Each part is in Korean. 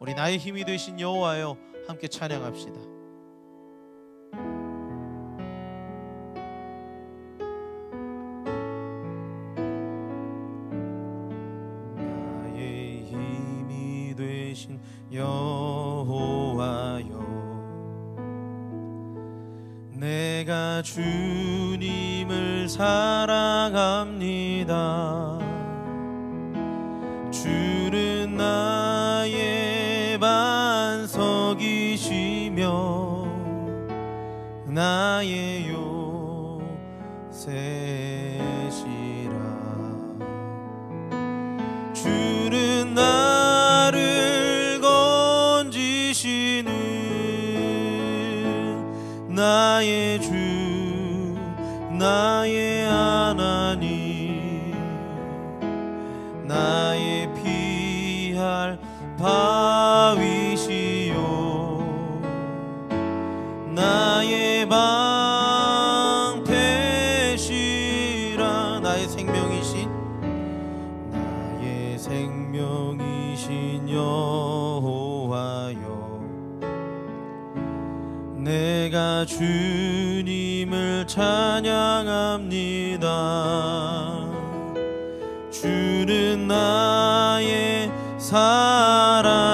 우리 나의 힘이 되신 여호와여 함께 찬양합시다. 주님을 사랑합니다 나의 요새시라. 주는 나를 건지시는 나의 주 나의 하나님 나의 피할 바위 생명이신 나의 생명이신 여호와여 내가 주님을 찬양합니다. 주는 나의 사랑이시며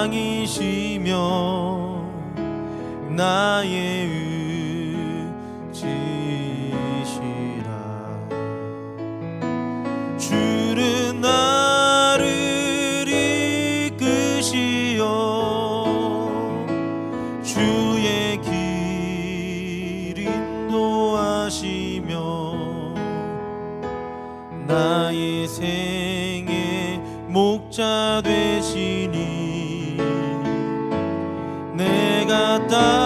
나의 의 주는 나를 이끄시어 주의 길 인도하시며 나의 생의 목자 되시니 내가 따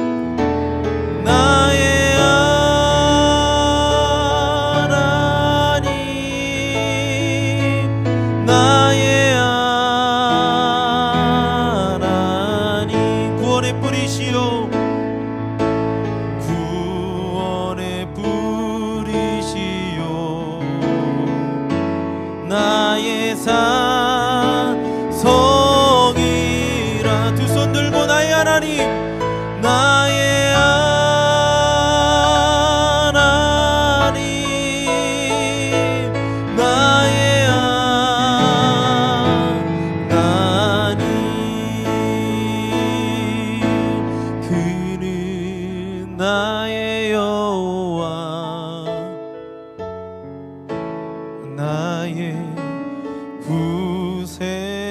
나의 하나님 나의 하나님 구원의 뿌리시오. 구원의 뿌리시오. 나의 산 나의 여호와 나의 구세주시라